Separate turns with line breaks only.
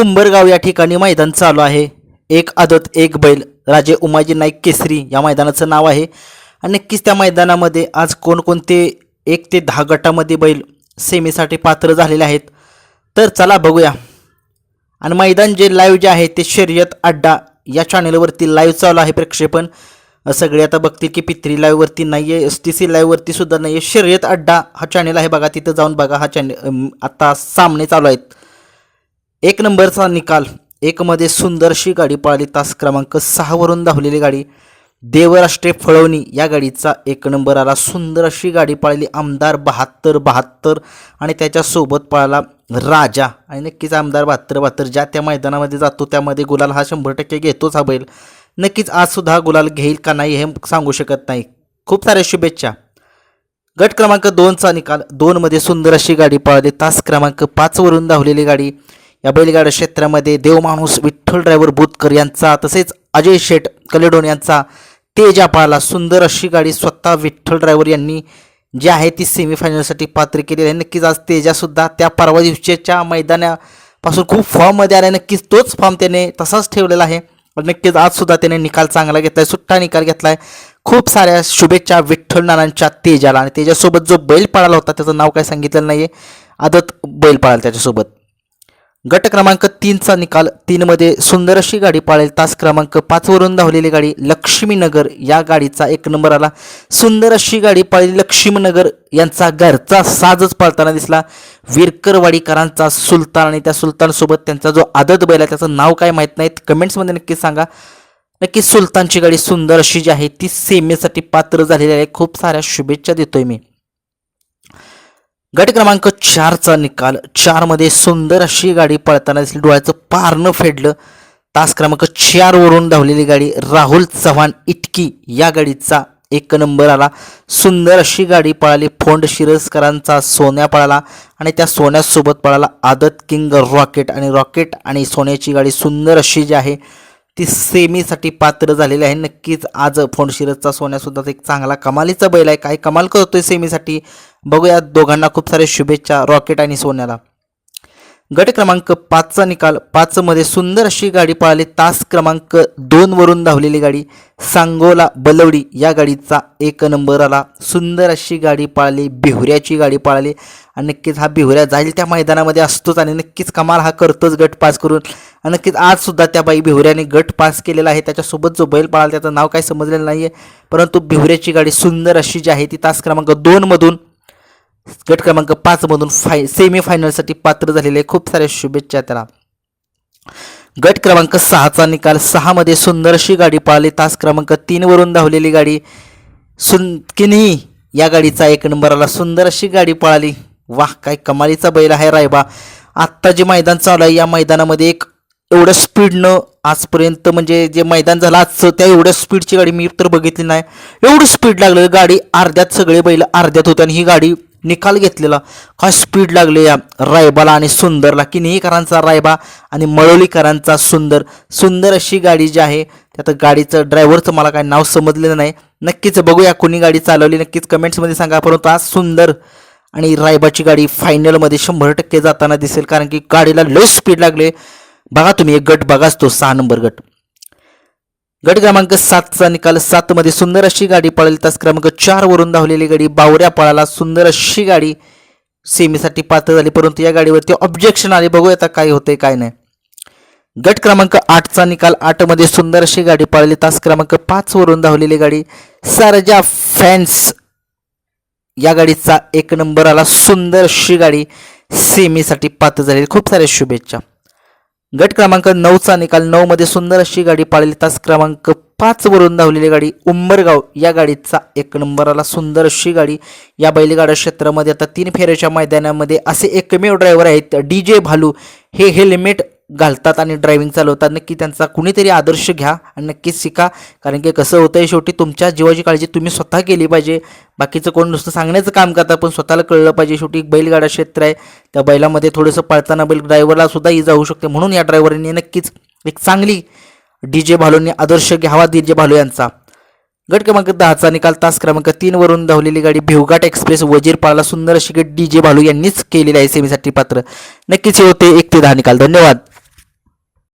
उंबरगाव या ठिकाणी मैदान चालू आहे. एक आदत एक बैल. राजे उमाजी नाईक केसरी या मैदानाचं नाव आहे. आणि नक्कीच त्या मैदानामध्ये आज कोणकोणते एक ते दहा गटामध्ये बैल सेमीसाठी पात्र झालेले आहेत. तर चला बघूया. आणि मैदान जे लाईव्ह जे आहे ते शर्यत अड्डा या चॅनलवरती लाईव्ह चालू आहे प्रक्षेपण. सगळे आता बघतील की पित्री लाईव्हवरती नाही आहे एस टी सी लाईव्हवरती सुद्धा नाही आहे शर्यत अड्डा हा चॅनल आहे बघा तिथं जाऊन बघा. हा चॅनल आता सामने चालू आहेत. एक नंबरचा निकाल. एकमध्ये सुंदरशी गाडी पाळली. तास क्रमांक सहावरून धावलेली गाडी. देवराष्ट्रे फळवणी या गाडीचा एक नंबर आला. सुंदर अशी गाडी पाळली. आमदार बहात्तर बहात्तर आणि त्याच्यासोबत पळाला राजा. आणि नक्कीच आमदार बहात्तर बहात्तर ज्या त्या मैदानामध्ये जातो त्यामध्ये गुलाल हा शंभर टक्के घेतोच हा बैल. नक्कीच आजसुद्धा गुलाल घेईल का नाही हे सांगू शकत नाही. खूप साऱ्या शुभेच्छा. गट क्रमांक दोनचा निकाल. दोनमध्ये सुंदर अशी गाडी पाळली. तास क्रमांक पाचवरून धावलेली गाडी. या बैलगाडा क्षेत्रामध्ये देवमाणूस विठ्ठल ड्रायव्हर बुतकर यांचा तसेच अजय शेठ कलेडोन यांचा तेजा पाळला. सुंदर अशी गाडी स्वतः विठ्ठल ड्रायव्हर यांनी जी आहे ती सेमीफायनलसाठी पात्र केलेली आहे. नक्कीच आज तेजासुद्धा त्या परवा दिवशीच्या मैदानापासून खूप फॉर्ममध्ये आला आहे नक्कीच तोच फॉर्म त्याने तसाच ठेवलेला आहे. नक्कीच आजसुद्धा त्याने निकाल चांगला घेतला आहे सुट्टा निकाल घेतला आहे खूप साऱ्या शुभेच्छा विठ्ठल नानांच्या तेजाला. आणि तेजासोबत जो बैल पळाला होता त्याचं नाव काय सांगितलेलं आहे आदत बैल पळाला त्याच्यासोबत. गट क्रमांक तीनचा निकाल तीनमध्ये सुंदर अशी गाडी पाळेल. तास क्रमांक पाचवरून धावलेली गाडी लक्ष्मीनगर. या गाडीचा एक नंबर आला. सुंदर अशी गाडी पाळली लक्ष्मीनगर. यांचा घरचा साजच पाळताना दिसला. विरकरवाडीकरांचा सुलतान आणि त्या सुलतानसोबत त्यांचा जो आदत बैल आहे त्याचं नाव काय माहीत नाहीत. कमेंट्समध्ये नक्की सांगा. नक्की सुलतानची गाडी सुंदर अशी जी आहे ती सेमेसाठी पात्र झालेली आहे. खूप साऱ्या शुभेच्छा देतोय मी. गट क्रमांक चारचा निकाल. चारमध्ये सुंदर अशी गाडी पळताना दिसली. डोळ्याचं पारणं फेडलं. तास क्रमांक चारवरून धावलेली गाडी राहुल चव्हाण इटकी या गाडीचा एक नंबर आला. सुंदर अशी गाडी पळाली. फोंड शिरसकरांचा सोन्या पळाला आणि त्या सोन्यासोबत पळाला आदत किंग रॉकेट. आणि रॉकेट आणि सोन्याची गाडी सुंदर अशी जी आहे ती सेमीसाठी पात्र झालेली आहे. नक्कीच आज फोंडशिरसचा सोन्यासुद्धा एक चांगला कमालीचा बैल आहे. काय कमाल करतोय सेमीसाठी. बघूया दोघांना खूप सारे शुभेच्छा रॉकेट आणि सोन्याला. गट क्रमांक पाचचा निकाल. पाचमध्ये सुंदर अशी गाडी पळाली. तास क्रमांक दोनवरून धावलेली गाडी. सांगोला बलवडी या गाडीचा एक नंबर आला. सुंदर अशी गाडी पळाली. बिहुऱ्याची गाडी पळाली. आणि नक्कीच हा बिहुऱ्या जाईल त्या मैदानामध्ये असतोच आणि नक्कीच कमाल हा करतोच गट पास करून. आणि नक्कीच आजसुद्धा त्या बाई बिहुऱ्याने गट पास केलेला आहे. त्याच्यासोबत जो बैल पळाला त्याचं नाव काही समजलेलं नाही आहे परंतु बिहुऱ्याची गाडी सुंदर अशी जी आहे ती तास क्रमांक दोनमधून गट क्रमांक पाचमधून फाय सेमी फायनलसाठी पात्र झालेले आहे. खूप साऱ्या शुभेच्छा त्याला गट क्रमांक सहाचा निकाल सहामध्ये सुंदरशी गाडी पळाली. तास क्रमांक तीनवरून धावलेली गाडी सुन किन्ही या गाडीचा एक नंबर आला सुंदर अशी गाडी पळाली. वाह काय कमालीचा बैल आहे रायबा. आत्ता जे मैदान चालू आहे या मैदानामध्ये एक एवढं स्पीडनं आजपर्यंत म्हणजे जे मैदान झालं आजचं त्या एवढ्या स्पीडची गाडी मी तर बघितली नाही. एवढं स्पीड लागलं गाडी अर्ध्यात सगळे बैल अर्ध्यात होते आणि ही गाडी निकाल घेतलेला. काय स्पीड लागले या रायबाला आणि सुंदरला? किनीकरांचा रायबा आणि मळोलीकरांचा सुंदर. सुंदर अशी गाडी जी आहे त्यात गाडीचं ड्रायव्हरचं मला काय नाव समजलेलं नाही. नक्कीच बघूया कोणी गाडी चालवली. नक्कीच कमेंट्समध्ये सांगा. परंतु आज सुंदर आणि रायबाची गाडी फायनलमध्ये शंभर टक्के जाताना दिसेल. कारण की गाडीला लो स्पीड लागले. बघा तुम्ही एक गट बघाच तो सहा नंबर गट. गट क्रमांक सातचा निकाल सातमध्ये सुंदर अशी गाडी पळेल. तास क्रमांक चार वरून धावलेली गाडी बावऱ्या पळाला. सुंदर अशी गाडी सेमीसाठी पात्र झाली. परंतु या गाडीवरती ऑब्जेक्शन आले. बघूया आता काय होते काय नाही. गट क्रमांक आठचा निकाल आठमध्ये सुंदर अशी गाडी पळाली. तास क्रमांक पाच वरून धावलेली गाडी सरजा फॅन्स या गाडीचा एक नंबर आला. सुंदर अशी गाडी सेमीसाठी पात्र झालेली खूप साऱ्या शुभेच्छा. गट क्रमांक नऊचा निकाल. नऊ मध्ये सुंदर अशी गाडी पाळली. तास क्रमांक पाच वरून धावलेली गाडी उंबरगाव. या गाडीचा एक नंबर आला सुंदर अशी गाडी या बैलगाडा क्षेत्रामध्ये आता तीन फेऱ्याच्या मैदानामध्ये असे एकमेव ड्रायव्हर आहेत. डी जे भालू. हे हेल्मेट घालतात आणि ड्रायव्हिंग चालवतात नक्की त्यांचा कुणीतरी आदर्श घ्या आणि नक्कीच शिका. कारण की कसं होतं आहे शेवटी तुमच्या जीवाची काळजी तुम्ही स्वतः केली पाहिजे. बाकीचं कोण नुसतं सांगण्याचं काम करतात पण स्वतःला कळलं पाहिजे. शेवटी एक बैलगाडा क्षेत्र आहे. त्या बैलामध्ये थोडंसं पळताना बैल ड्रायव्हरला सुद्धा इजा होऊ शकते. म्हणून या ड्रायव्हरने नक्कीच एक चांगली डी जे भालूंनी आदर्श घ्यावा डी जे भालू यांचा. गट क्रमांक दहाचा निकाल तास क्रमांक तीनवरून धावलेली गाडी भिवघाट एक्सप्रेस वजीरपाळाला सुंदर अशी गट डी जे भालू यांनीच केलेली आहे सेमीसाठी पात्र. नक्कीच हे होते एक ते दहा निकाल. धन्यवाद.